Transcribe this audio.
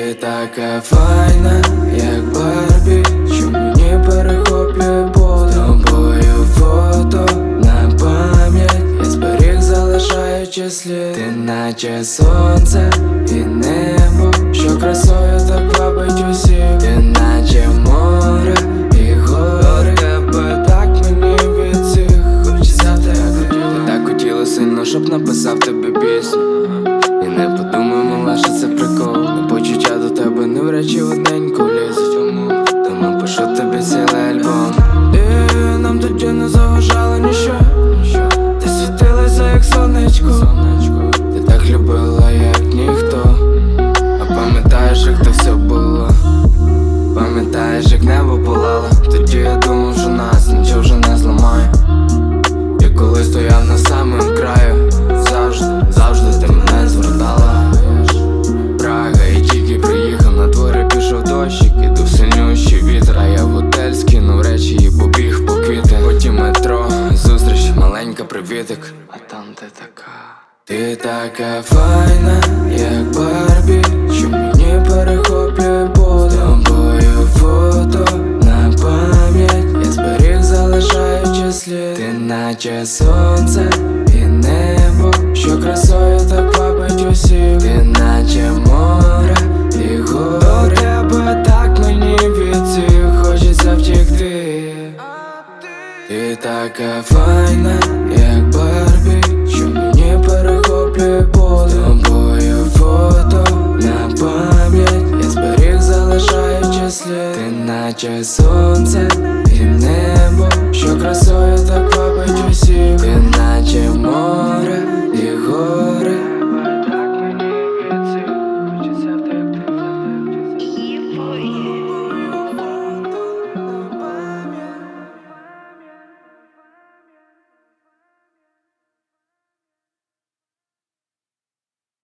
така файна, як Барбі, що мені перехоплює подум Тобою фото на пам'ять Я зберіг, залишаючи слід Ти наче сонце і небо, що красою так вабить усіх. Ти наче море і гори. Тебе так мені від цих. Хочеться в тебе Ти так хотіла сильно, щоб написав тобі пісню. І не що це прикол. Почуття до тебе не в речі лізуть тому пишу тобі цілий альбом. І нам тоді не заважало ніщо. Ти світилася як сонечко. Ти так любила, як ніхто. А пам'ятаєш, як то все було? Пам'ятаєш, як небо палало? Тоді я маленька А там ти така? Ти така файна, як Барбі. Що мені перехоплює подум Тобою фото на пам'ять. Я зберіг, залишаючи слід Ти наче сонце і небо. Що красою так вабить усіх. Ти наче море і гори. До тебе так мені від цих хочеться втікти. Ти така файна, як наче сонце